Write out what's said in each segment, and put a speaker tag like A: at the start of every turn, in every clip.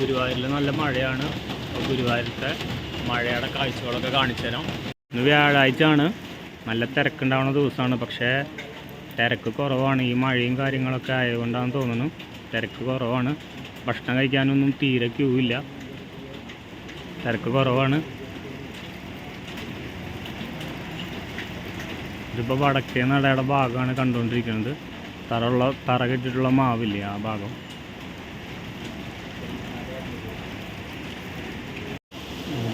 A: ഗുരുവായൂരിൽ നല്ല മഴയാണ്. ഗുരുവായൂരത്തെ മഴയുടെ കാഴ്ചകളൊക്കെ കാണിച്ചു തരാം ഇന്ന് വ്യാഴാഴ്ചയാണ്. നല്ല തിരക്കുണ്ടാവുന്ന ദിവസമാണ്. പക്ഷേ തിരക്ക് കുറവാണ്. ഈ മഴയും കാര്യങ്ങളൊക്കെ ആയതുകൊണ്ടാണെന്ന് തോന്നുന്നു. തിരക്ക് കുറവാണ്. ഭക്ഷണം കഴിക്കാനൊന്നും തീരെ ക്യൂ ഇല്ല. തിരക്ക് കുറവാണ്. ഇതിപ്പോൾ വടക്കേ നടയുടെ ഭാഗമാണ് കണ്ടുകൊണ്ടിരിക്കുന്നത്. തറയുള്ള തറ കെട്ടിട്ടുള്ള മാവില്ലേ ആ ഭാഗം?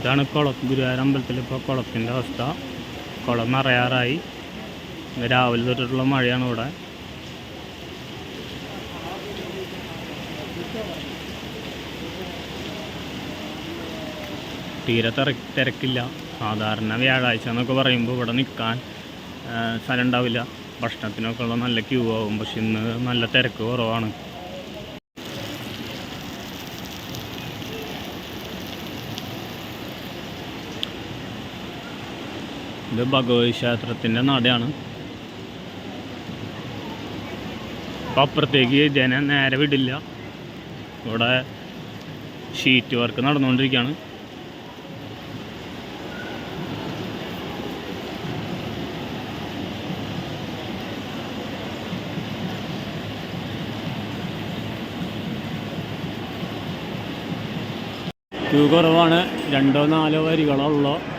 A: ഇതാണ് കുളം. ഗുരുവായൂർ അമ്പലത്തിൽ ഇപ്പോൾ കുളത്തിന്റെ അവസ്ഥ. കുളം നിറയാറായി രാവിലെ തൊട്ടിട്ടുള്ള മഴയാണ് ഇവിടെ. തീരെ തിര തിരക്കില്ല. സാധാരണ വ്യാഴാഴ്ച എന്നൊക്കെ പറയുമ്പോൾ ഇവിടെ നിൽക്കാൻ സ്ഥലം ഉണ്ടാവില്ല. ഭക്ഷണത്തിനൊക്കെ ഉള്ള നല്ല ക്യൂ ആവും. പക്ഷെ ഇന്ന് നല്ല തിരക്ക് കുറവാണ്. ഇത് ഭഗവതി ക്ഷേത്രത്തിന്റെ നടയാണ്. അപ്പം അപ്പുറത്തേക്ക് ജനം നേരെ വിടില്ല. ഇവിടെ ഷീറ്റ് വർക്ക് നടന്നുകൊണ്ടിരിക്കുകയാണ്. ക്യൂ കുറവാണ്. രണ്ടോ നാലോ വരികളുള്ളൂ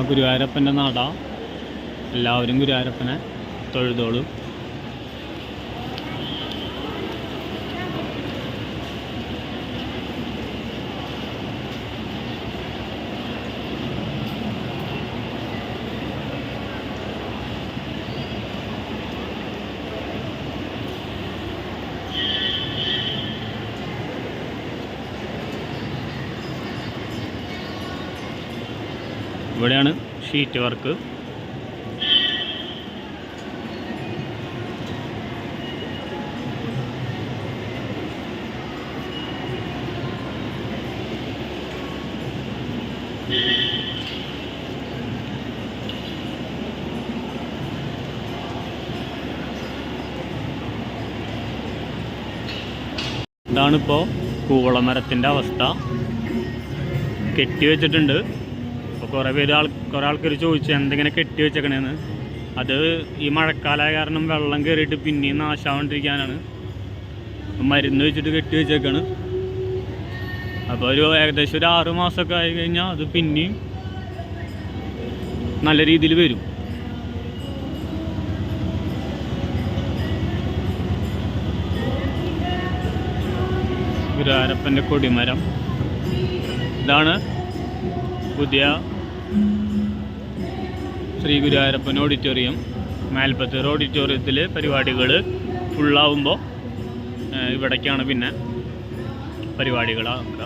A: ഗുരുവായൂരപ്പന്റെ നട. എല്ലാവരും ഗുരുവായൂരപ്പനെ തൊഴുതോളും. ഇവിടെയാണ് ഷീറ്റ് വർക്ക് ഇതാണിപ്പോൾ കൂവളമരത്തിന്റെ അവസ്ഥ. കെട്ടി വെച്ചിട്ടുണ്ട്. കുറേ പേര് ആൾ കുറേ ആൾക്കാർ ചോദിച്ചു എന്തെങ്ങനെ കെട്ടി വെച്ചേക്കണേന്ന്? അത് ഈ മഴക്കാലമായ കാരണം വെള്ളം കയറിയിട്ട് പിന്നെയും നാശാവാണ്ടിരിക്കാനാണ്. മരുന്ന് വെച്ചിട്ട് കെട്ടി വെച്ചേക്കാണ്. അപ്പോൾ ഒരു ഏകദേശം ഒരു ആറ് മാസമൊക്കെ ആയി കഴിഞ്ഞാൽ അത് പിന്നെയും നല്ല രീതിയിൽ വരും. ഗുരുവാരപ്പന്റെ കൊടിമരം. ഇതാണ് പുതിയ ശ്രീ ഗുരുവായൂരപ്പൻ ഓഡിറ്റോറിയം മേൽപ്പത്തൂർ ഓഡിറ്റോറിയത്തിൽ പരിപാടികൾ ഫുള്ളാവുമ്പോൾ ഇവിടേക്കാണ് പിന്നെ പരിപാടികളാക്കുക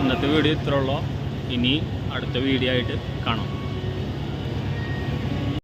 A: ഇന്നത്തെ വീഡിയോ ഇത്രയുള്ളൂ ഇനി അടുത്ത വീഡിയോ ആയിട്ട് കാണാം.